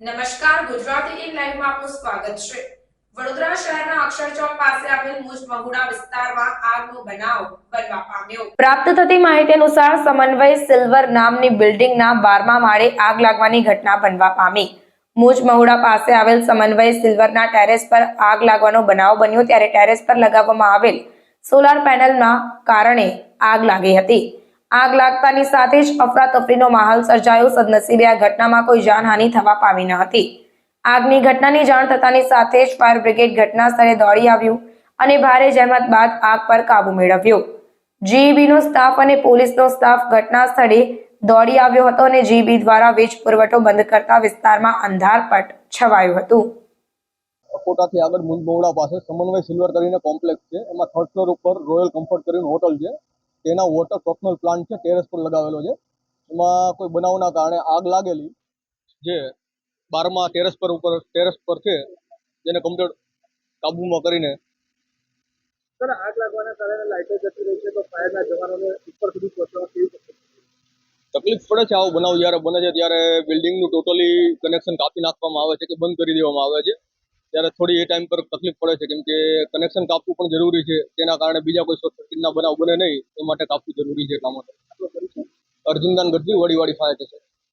નમસ્કાર, ગુજરાતી ઇન લાઈવમાં આપનું સ્વાગત છે. વડોદરા શહેરના અક્ષરચોક પાસે આવેલ મુજ મહુડા વિસ્તારમાં આગનો બનાવ બનવા પામ્યો. પ્રાપ્ત થતી માહિતી અનુસાર સમન્વય સિલ્વર નામની બિલ્ડિંગના બારમા માળે આગ લાગવાની ઘટના બનવા પામી. મુજ મહુડા પાસે આવેલ સમન્વય સિલ્વરના ટેરેસ પર આગ લાગવાનો બનાવ બન્યો, ત્યારે ટેરેસ પર લગાવવામાં આવેલ સોલાર પેનલના કારણે આગ લાગી હતી. આગ લાગતાની સાથે જ અફરાતફરીનો માહોલ સર્જાયો. સદનસીબે આ ઘટનામાં કોઈ જાનહાનિ થવા પામી ન હતી. આગની ઘટનાની જાણ થતાની સાથે જ ફાયર બ્રિગેડ ઘટના સ્થળે દોડી આવ્યું અને ભારે જહેમત બાદ આગ પર કાબુ મેળવ્યો. જીઈબીનો સ્ટાફ અને પોલીસનો સ્ટાફ ઘટના સ્થળે દોડી આવ્યો હતો અને જીબી દ્વારા વીજ પુરવઠો બંધ કરતા વિસ્તારમાં અંધારપટ છવાયું હતું. અકોટાથી આગળ મુંજ પાસે સમન્વય સિલ્વર કરીને કોમ્પ્લેક્સ છે. એમાં થર્ડ ફ્લોર ઉપર રોયલ કમ્ફર્ટ કરીને હોટલ છે. તેના વોટર ટોપનલ પ્લાન્ટ છે ટેરેસ પર લગાવેલો છે એમાં કોઈ બનાવના કારણે આગ લાગેલી જે બારમા ટેરેસ પર ઉપર ટેરેસ પર છે જેને કમ્પ્લીટ કાબૂમાં કરીને સર આગ લાગવાના કારણે લાઇટો જતી રહી છે તો ફાયરના જવાનોને ઉપર સુધી પહોંચવા કેવી તકલીફ? તકલીફ પડે છે આવો બનાવ જ્યારે બને છે ત્યારે બિલ્ડિંગનું ટોટલી કનેક્શન કાપી નાખવામાં આવે છે કે બંધ કરી દેવામાં આવે છે ત્યારે થોડી એ ટાઈમ પર તકલીફ પડે છે. કેમ કે કનેક્શન કાપવું પણ જરૂરી છે. તેના કારણે બીજા કોઈ શોર્ટ સર્કિટના બનાવ બને નહીં એ માટે કાપવું જરૂરી છે એટલા માટે. છે? Arjundan Gadhvi Vadivadi fire station